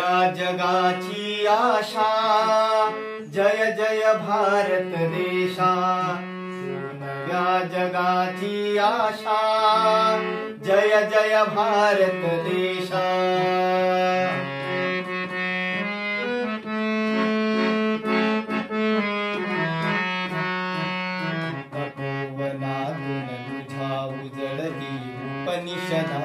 जगाची आशा जय जय भारत देशा। नव्या जगाची आशा जय जय भारत देशा। तपोवनातून तुझ्या उजळली उपनिषदांची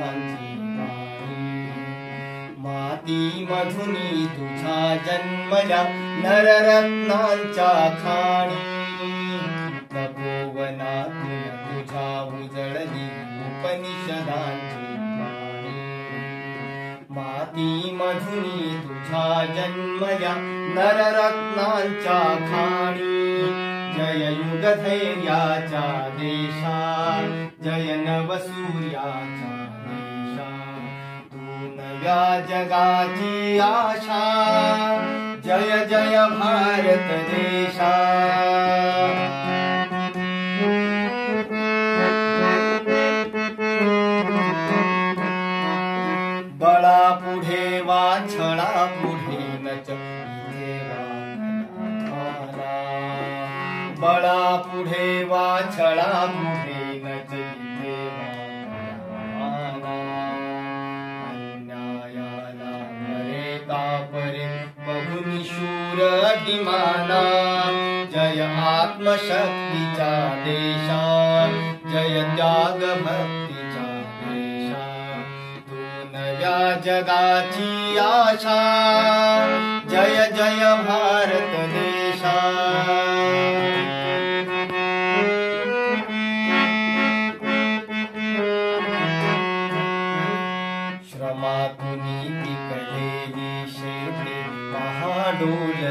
माती मधुनी तुझा जन्मल्या नररत्नांच्या खाणी तपोवनातून तुझा उजळली उपनिषदांची माती मधुनी तुझा जन्मल्या नररत्नांच्या खाणी जय युग धैर्याच्या देशा जय नवसूर्याच्या देशा या जगाची आशा। जय जय भारत देशा। बड़ा पुढे वाछडा पुढे नच बड़ा पुढे वाछडा पुढे शूर अभिमाना जय आत्मशक्तीचा देशा जय त्याग भक्तीचा देशा जगाची आशा। जय जय भारत महाडोलती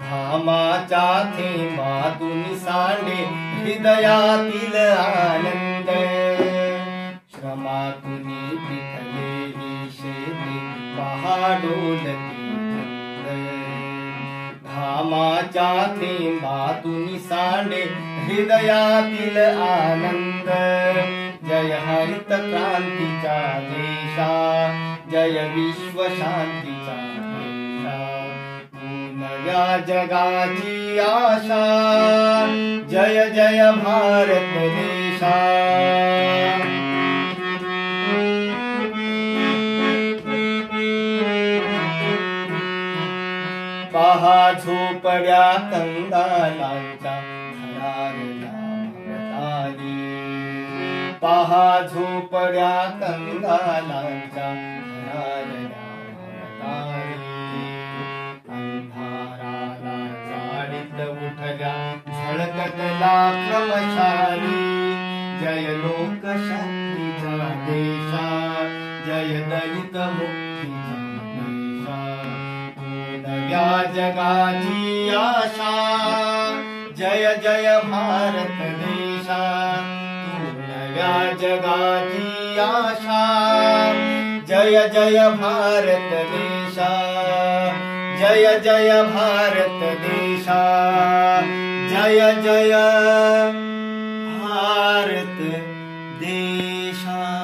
घामाच्या थेंबातून सांडे हृदयातील शेते महाडोलती घामाच्या थेंबातून सांडे हृदयातील आनंद। जय हरित क्रांतीचा देशा जय विश्व शांतीचा देशा तू नव्या जगाची आशा। जय जय भारत देशा पहा झोपड्या कंगालांच्या थरारल्या भवताली पहा झोपड्या कंगालांच्या अंधाराला जाडीत उठल्या झळकत लाक्रमशाली जय लोकशाहीचा देशा जय दलित मुक्तीचा देशा तू नव्या जगाची आशा जय जय भारत देशा जगाजी आशा जय जय भारत देशा। जय जय भारत देशा। जय जय भारत देशा।